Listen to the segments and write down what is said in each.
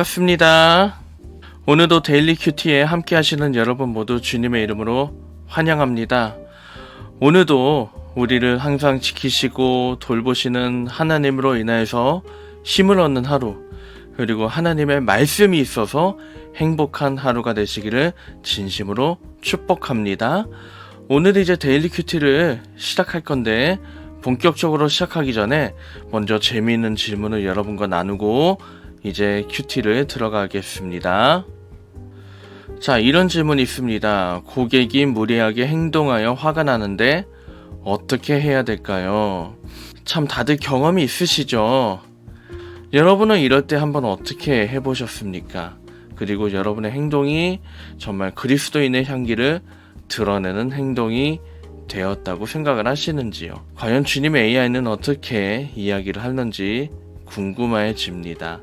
반갑습니다. 오늘도 데일리 큐티에 함께 하시는 여러분 모두 주님의 이름으로 환영합니다. 오늘도 우리를 항상 지키시고 돌보시는 하나님으로 인하여서 힘을 얻는 하루, 그리고 하나님의 말씀이 있어서 행복한 하루가 되시기를 진심으로 축복합니다. 오늘 이제 데일리 큐티를 시작할 건데, 본격적으로 시작하기 전에 먼저 재미있는 질문을 여러분과 나누고 이제 큐티를 들어가겠습니다. 자, 이런 질문이 있습니다. 고객이 무리하게 행동하여 화가 나는데 어떻게 해야 될까요? 참 다들 경험이 있으시죠? 여러분은 이럴 때 한번 어떻게 해보셨습니까? 그리고 여러분의 행동이 정말 그리스도인의 향기를 드러내는 행동이 되었다고 생각을 하시는지요? 과연 주님의 AI는 어떻게 이야기를 하는지 궁금해집니다.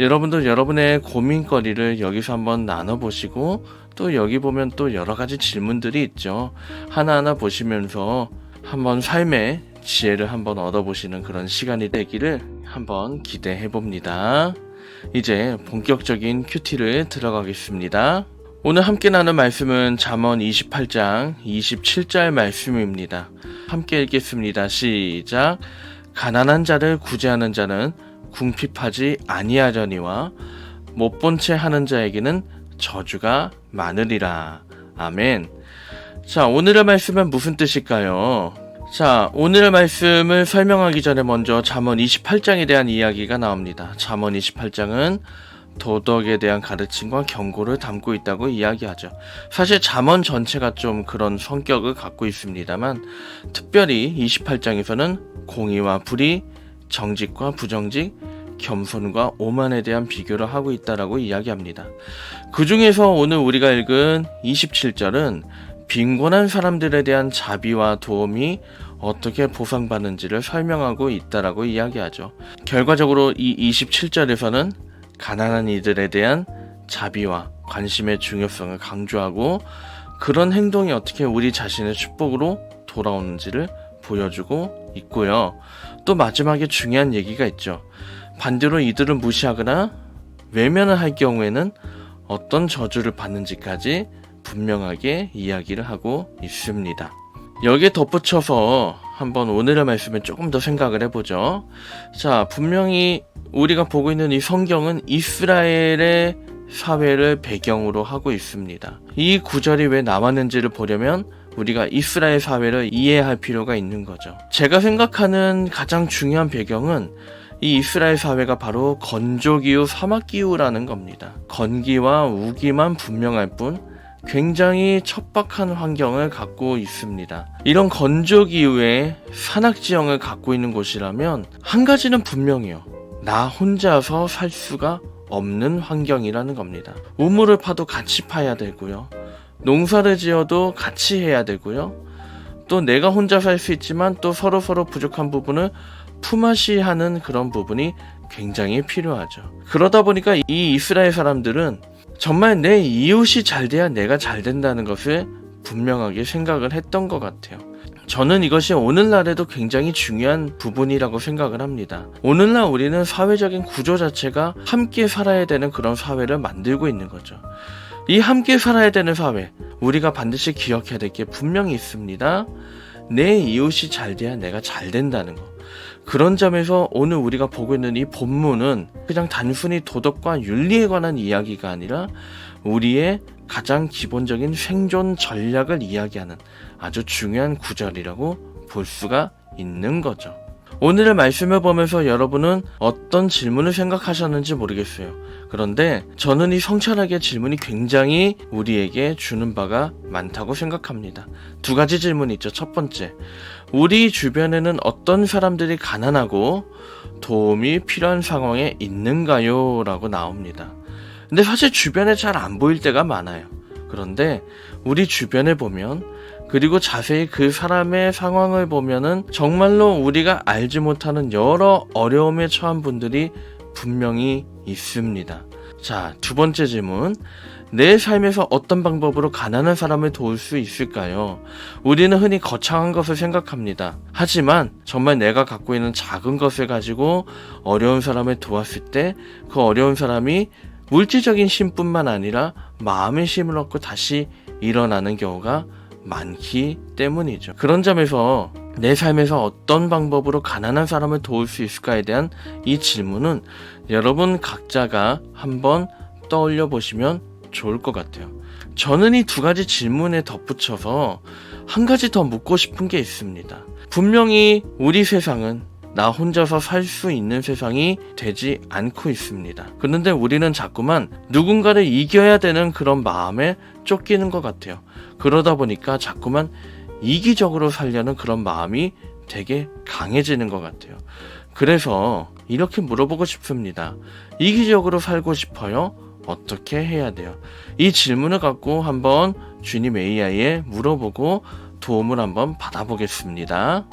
여러분도 여러분의 고민거리를 여기서 한번 나눠보시고 또 여기 보면 또 여러 가지 질문들이 있죠. 하나하나 보시면서 한번 삶의 지혜를 한번 얻어보시는 그런 시간이 되기를 한번 기대해 봅니다. 이제 본격적인 큐티를 들어가겠습니다. 오늘 함께 나눌 말씀은 잠언 28장 27절 말씀입니다. 함께 읽겠습니다. 시작. 가난한 자를 구제하는 자는 궁핍하지 아니하려니와 못 본 채 하는 자에게는 저주가 많으리라. 아멘. 자, 오늘의 말씀은 무슨 뜻일까요? 자, 오늘의 말씀을 설명하기 전에 먼저 잠언 28장에 대한 이야기가 나옵니다. 잠언 28장은 도덕에 대한 가르침과 경고를 담고 있다고 이야기하죠. 사실 잠언 전체가 좀 그런 성격을 갖고 있습니다만 특별히 28장에서는 공의와 불의, 정직과 부정직, 겸손과 오만에 대한 비교를 하고 있다라고 이야기합니다. 그 중에서 오늘 우리가 읽은 27절은 빈곤한 사람들에 대한 자비와 도움이 어떻게 보상받는지를 설명하고 있다라고 이야기하죠. 결과적으로 이 27절에서는 가난한 이들에 대한 자비와 관심의 중요성을 강조하고 그런 행동이 어떻게 우리 자신의 축복으로 돌아오는지를 보여주고 있고요. 또 마지막에 중요한 얘기가 있죠. 반대로 이들을 무시하거나 외면을 할 경우에는 어떤 저주를 받는지까지 분명하게 이야기를 하고 있습니다. 여기에 덧붙여서 한번 오늘의 말씀을 조금 더 생각을 해보죠. 자, 분명히 우리가 보고 있는 이 성경은 이스라엘의 사회를 배경으로 하고 있습니다. 이 구절이 왜 나왔는지를 보려면 우리가 이스라엘 사회를 이해할 필요가 있는 거죠. 제가 생각하는 가장 중요한 배경은 이 이스라엘 사회가 바로 건조기후 사막기후라는 겁니다. 건기와 우기만 분명할 뿐 굉장히 척박한 환경을 갖고 있습니다. 이런 건조기후에 산악지형을 갖고 있는 곳이라면 한 가지는 분명해요. 나 혼자서 살 수가 없는 환경이라는 겁니다. 우물을 파도 같이 파야 되고요. 농사를 지어도 같이 해야 되고요. 또 내가 혼자 살 수 있지만 또 서로 서로 부족한 부분을 품앗이 하는 그런 부분이 굉장히 필요하죠. 그러다 보니까 이 이스라엘 사람들은 정말 내 이웃이 잘 돼야 내가 잘 된다는 것을 분명하게 생각을 했던 것 같아요. 저는 이것이 오늘날에도 굉장히 중요한 부분이라고 생각을 합니다. 오늘날 우리는 사회적인 구조 자체가 함께 살아야 되는 그런 사회를 만들고 있는 거죠. 이 함께 살아야 되는 사회, 우리가 반드시 기억해야 될 게 분명히 있습니다. 내 이웃이 잘 돼야 내가 잘 된다는 거. 그런 점에서 오늘 우리가 보고 있는 이 본문은 그냥 단순히 도덕과 윤리에 관한 이야기가 아니라 우리의 가장 기본적인 생존 전략을 이야기하는 아주 중요한 구절이라고 볼 수가 있는 거죠. 오늘의 말씀을 보면서 여러분은 어떤 질문을 생각하셨는지 모르겠어요. 그런데 저는 이 성찰하게 질문이 굉장히 우리에게 주는 바가 많다고 생각합니다. 두 가지 질문이 있죠. 첫 번째, 우리 주변에는 어떤 사람들이 가난하고 도움이 필요한 상황에 있는가요? 라고 나옵니다. 근데 사실 주변에 잘 안 보일 때가 많아요. 그런데 우리 주변에 보면 그리고 자세히 그 사람의 상황을 보면은 정말로 우리가 알지 못하는 여러 어려움에 처한 분들이 분명히 있습니다. 자, 두 번째 질문. 내 삶에서 어떤 방법으로 가난한 사람을 도울 수 있을까요? 우리는 흔히 거창한 것을 생각합니다. 하지만 정말 내가 갖고 있는 작은 것을 가지고 어려운 사람을 도왔을 때 그 어려운 사람이 물질적인 힘뿐만 아니라 마음의 힘을 얻고 다시 일어나는 경우가 많기 때문이죠. 그런 점에서 내 삶에서 어떤 방법으로 가난한 사람을 도울 수 있을까에 대한 이 질문은 여러분 각자가 한번 떠올려 보시면 좋을 것 같아요. 저는 이 두 가지 질문에 덧붙여서 한 가지 더 묻고 싶은 게 있습니다. 분명히 우리 세상은 나 혼자서 살 수 있는 세상이 되지 않고 있습니다. 그런데 우리는 자꾸만 누군가를 이겨야 되는 그런 마음에 쫓기는 것 같아요. 그러다 보니까 자꾸만 이기적으로 살려는 그런 마음이 되게 강해지는 것 같아요. 그래서 이렇게 물어보고 싶습니다. 이기적으로 살고 싶어요? 어떻게 해야 돼요? 이 질문을 갖고 한번 주님 AI에 물어보고 도움을 한번 받아보겠습니다.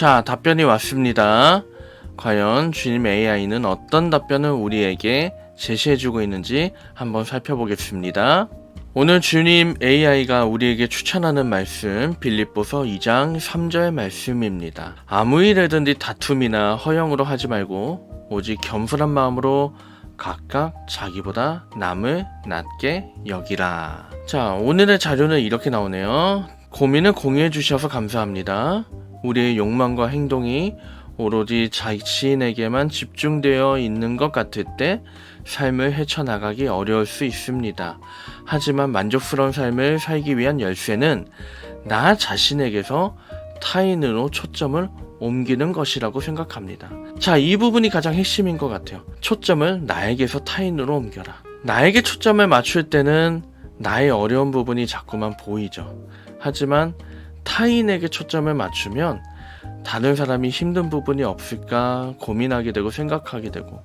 자, 답변이 왔습니다. 과연 주님 AI는 어떤 답변을 우리에게 제시해주고 있는지 한번 살펴보겠습니다. 오늘 주님 AI가 우리에게 추천하는 말씀 빌립보서 2장 3절 말씀입니다. 아무 일에든지 다툼이나 허영으로 하지 말고 오직 겸손한 마음으로 각각 자기보다 남을 낮게 여기라. 자, 오늘의 자료는 이렇게 나오네요. 고민을 공유해 주셔서 감사합니다. 우리의 욕망과 행동이 오로지 자신에게만 집중되어 있는 것 같을 때 삶을 헤쳐나가기 어려울 수 있습니다. 하지만 만족스러운 삶을 살기 위한 열쇠는 나 자신에게서 타인으로 초점을 옮기는 것이라고 생각합니다. 자, 이 부분이 가장 핵심인 것 같아요. 초점을 나에게서 타인으로 옮겨라. 나에게 초점을 맞출 때는 나의 어려운 부분이 자꾸만 보이죠. 하지만 타인에게 초점을 맞추면 다른 사람이 힘든 부분이 없을까 고민하게 되고 생각하게 되고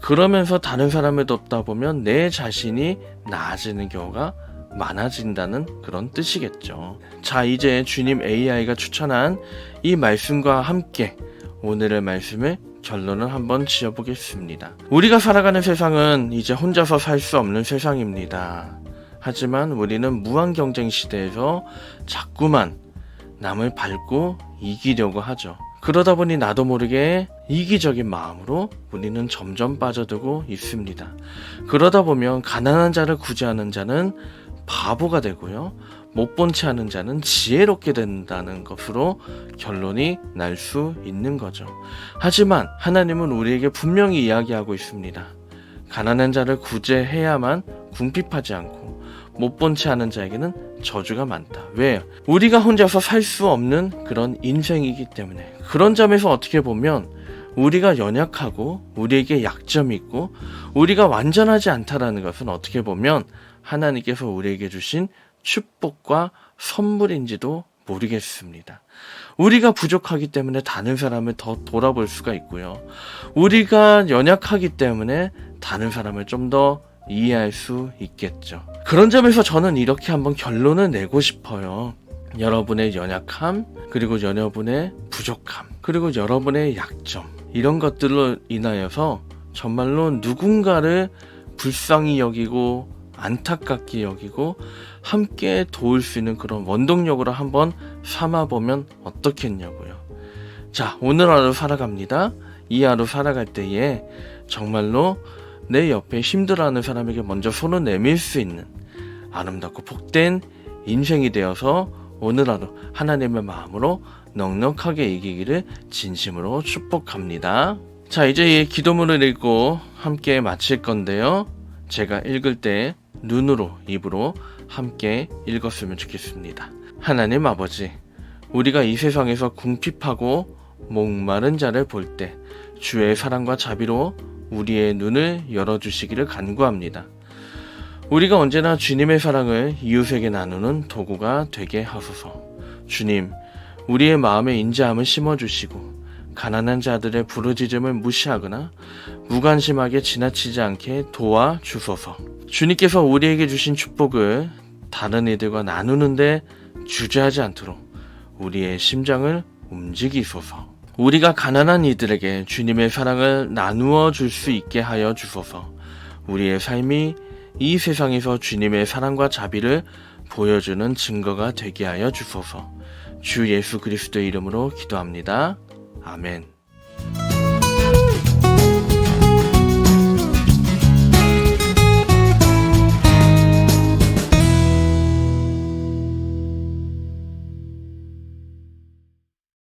그러면서 다른 사람을 돕다 보면 내 자신이 나아지는 경우가 많아진다는 그런 뜻이겠죠. 자, 이제 주님 AI가 추천한 이 말씀과 함께 오늘의 말씀을 결론을 한번 지어보겠습니다. 우리가 살아가는 세상은 이제 혼자서 살 수 없는 세상입니다. 하지만 우리는 무한 경쟁 시대에서 자꾸만 남을 밟고 이기려고 하죠. 그러다 보니 나도 모르게 이기적인 마음으로 우리는 점점 빠져들고 있습니다. 그러다 보면 가난한 자를 구제하는 자는 바보가 되고요. 못 본 채 하는 자는 지혜롭게 된다는 것으로 결론이 날 수 있는 거죠. 하지만 하나님은 우리에게 분명히 이야기하고 있습니다. 가난한 자를 구제해야만 궁핍하지 않고 못 본 채 하는 자에게는 저주가 많다. 왜? 우리가 혼자서 살 수 없는 그런 인생이기 때문에. 그런 점에서 어떻게 보면 우리가 연약하고 우리에게 약점이 있고 우리가 완전하지 않다라는 것은 어떻게 보면 하나님께서 우리에게 주신 축복과 선물인지도 모르겠습니다. 우리가 부족하기 때문에 다른 사람을 더 돌아볼 수가 있고요. 우리가 연약하기 때문에 다른 사람을 좀 더 이해할 수 있겠죠. 그런 점에서 저는 이렇게 한번 결론을 내고 싶어요. 여러분의 연약함, 그리고 여러분의 부족함, 그리고 여러분의 약점, 이런 것들로 인하여서 정말로 누군가를 불쌍히 여기고 안타깝게 여기고 함께 도울 수 있는 그런 원동력으로 한번 삼아보면 어떻겠냐고요. 자, 오늘 하루 살아갑니다. 이 하루 살아갈 때에 정말로 내 옆에 힘들어하는 사람에게 먼저 손을 내밀 수 있는 아름답고 복된 인생이 되어서 오늘 하루 하나님의 마음으로 넉넉하게 이기기를 진심으로 축복합니다. 자, 이제 이 기도문을 읽고 함께 마칠 건데요. 제가 읽을 때 눈으로, 입으로 함께 읽었으면 좋겠습니다. 하나님 아버지, 우리가 이 세상에서 궁핍하고 목마른 자를 볼 때 주의 사랑과 자비로 우리의 눈을 열어주시기를 간구합니다. 우리가 언제나 주님의 사랑을 이웃에게 나누는 도구가 되게 하소서. 주님, 우리의 마음에 인자함을 심어주시고, 가난한 자들의 부르짖음을 무시하거나 무관심하게 지나치지 않게 도와 주소서. 주님께서 우리에게 주신 축복을 다른 이들과 나누는데 주저하지 않도록 우리의 심장을 움직이소서. 우리가 가난한 이들에게 주님의 사랑을 나누어 줄 수 있게 하여 주소서. 우리의 삶이 이 세상에서 주님의 사랑과 자비를 보여주는 증거가 되게 하여 주소서. 주 예수 그리스도의 이름으로 기도합니다. 아멘.